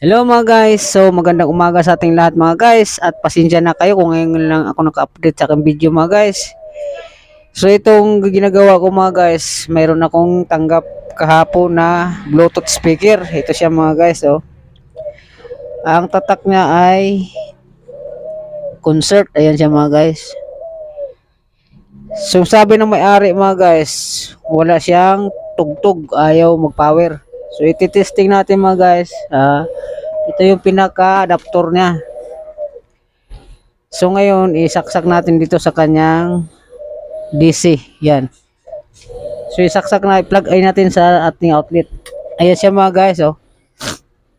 Hello mga guys, so magandang umaga sa ating lahat mga guys at pasensya na kayo kung ngayon lang ako naka-update sa aking video mga guys. So itong ginagawa ko mga guys, mayroon akong tanggap kahapon na Bluetooth speaker. Ito siya mga guys oh. Ang tatak niya ay concert, ayan siya mga guys. So sabi ng may-ari mga guys, wala siyang tugtog, ayaw mag-power. So iti-testing natin mga guys. Ah, ito yung pinaka-adapter niya. So ngayon, isaksak natin dito sa kanyang DC. Yan. So isaksak na, i-plug ay natin sa ating outlet. Ayan siya mga guys, oh.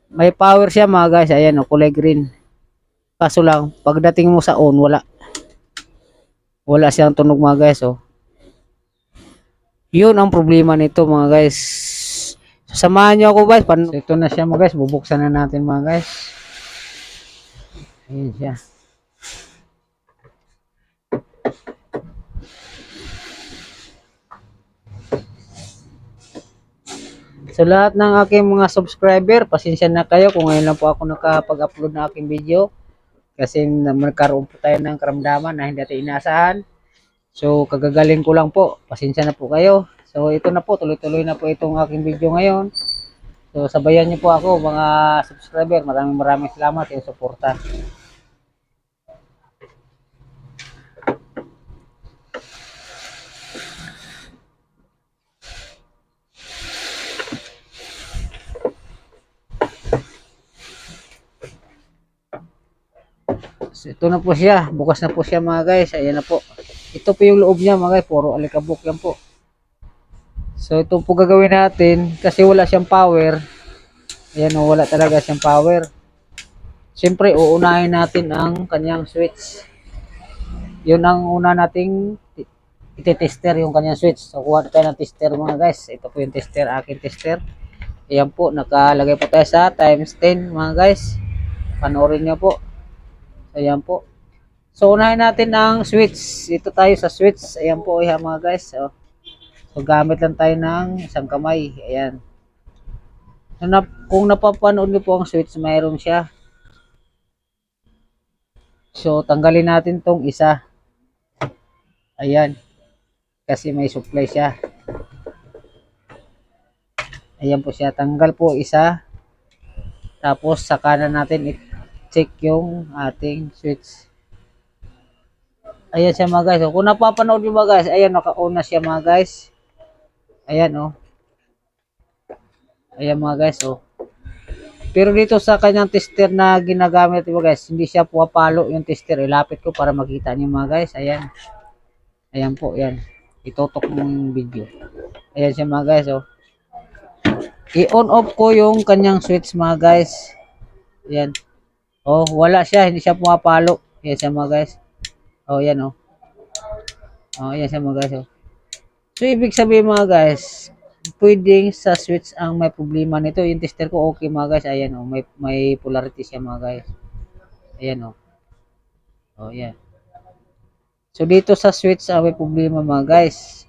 May power siya mga guys. Ayan, oh, kulay green. Kaso lang, pagdating mo sa on, wala. Wala siyang tunog mga guys, oh. Yun ang problema nito mga guys. Samahan nyo ako guys. Pan so, ito na siya mga guys. Bubuksan na natin mga guys. Ayan siya. So lahat ng aking mga subscriber, pasensya na kayo kung ngayon lang po ako nakapag-upload ng aking video. Kasi na- nagkaroon po tayo ng karamdaman na hindi natin inasahan. So kagagaling ko lang po. Pasensya na po kayo. So ito na po, tuloy-tuloy na po itong aking video ngayon. So sabayan niyo po ako mga subscriber. Maraming maraming salamat sa suporta. So, ito na po siya. Bukas na po siya mga guys. Ayan na po. Ito po yung loob niya mga guys. Puro alikabok yan po. So ito po gagawin natin kasi wala siyang power. Ayan o, wala talaga siyang power. Siyempre, uunahin natin ang kanyang switch. Yun ang una nating iti-tester yung kanyang switch. So kuha tayo ng tester mga guys. Ito po yung tester, akin tester. Ayan po, nakalagay po tayo sa times 10 mga guys. Panoorin niyo po. Ayan po. So unahin natin ang switch. Ito tayo sa switch. Ayan po, ayan mga guys. So, So gamit lang tayo ng isang kamay. Ayan. So, kung napapanood niyo po ang switch, mayroon siya. So tanggalin natin tong isa. Ayan. Kasi may supply siya. Ayan po siya. Tanggal po isa. Tapos saka na natin i-check yung ating switch. Ayan siya mga guys. So, kung napapanood nyo mga guys, ayan naka-on na siya mga guys. Ayan oh. Ayan mga guys oh. Pero dito sa kanyang tester na ginagamit mga guys, hindi siya puwapalo yung tester. Ilapit ko para makita niyo mga guys. Ayan. Ayan po, ayan. Itutok mo yung video. Ayan siya mga guys oh. I-on off ko yung kanyang switch mga guys. Ayan. Oh, wala siya, hindi siya pumapalo. Ayan siya mga guys. Oh, ayan oh. Oh, ayan siya mga guys oh. So, ibig sabihin mga guys, pwedeng sa switch ang may problema nito. Yung tester ko, okay mga guys. Ayan oh, may, may polarity siya mga guys. Ayan oh. Oh, ayan. So, dito sa switch ang may problema mga guys.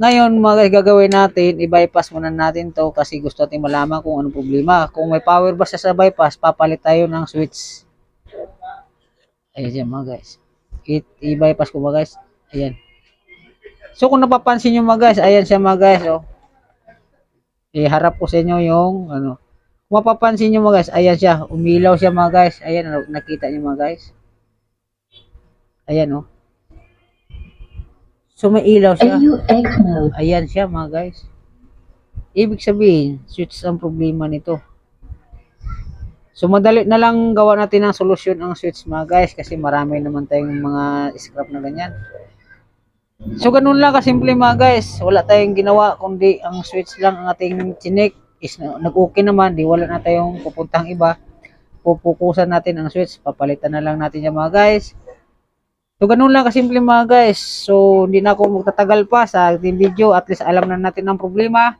Ngayon, mga guys, gagawin natin, i-bypass muna natin to kasi gusto natin malaman kung anong problema. Kung may power ba siya sa bypass, papalit tayo ng switch. Ayan siya mga guys. I-bypass ko mga guys. Ayan. So kung napapansin nyo mga guys, ayan siya mga guys. Oh. Iharap ko sa inyo yung ano. Kung mapapansin nyo mga guys, ayan siya. Umilaw siya mga guys. Ayan, ano, nakita nyo mga guys. Ayan oh. So may ilaw siya. Ayan siya mga guys. Ibig sabihin, switch ang problema nito. So madali na lang gawa natin ng solusyon ang switch mga guys kasi marami naman tayong mga scrap na ganyan. So ganun lang kasimple mga guys. Wala tayong ginawa kundi ang switch lang ang ating chinik is na- nag-okay naman. Di wala na tayong pupuntang iba. Pupukusan natin ang switch. Papalitan na lang natin yan mga guys. So ganun lang kasimple mga guys. So hindi na ako magtatagal pa sa ating video. At least alam na natin ang problema.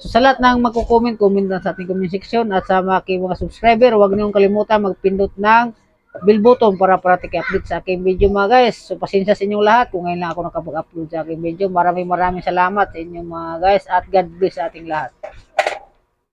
So sa lahat ng magko-comment, comment lang sa ating comment section. At sa aking mga subscriber, huwag niyong kalimutan magpindot ng bell button para parating update sa aking video mga guys. So pasensya sa inyong lahat kung ngayon lang ako nakapag-upload sa aking video. Maraming maraming salamat sa inyong mga guys at God bless sa ating lahat.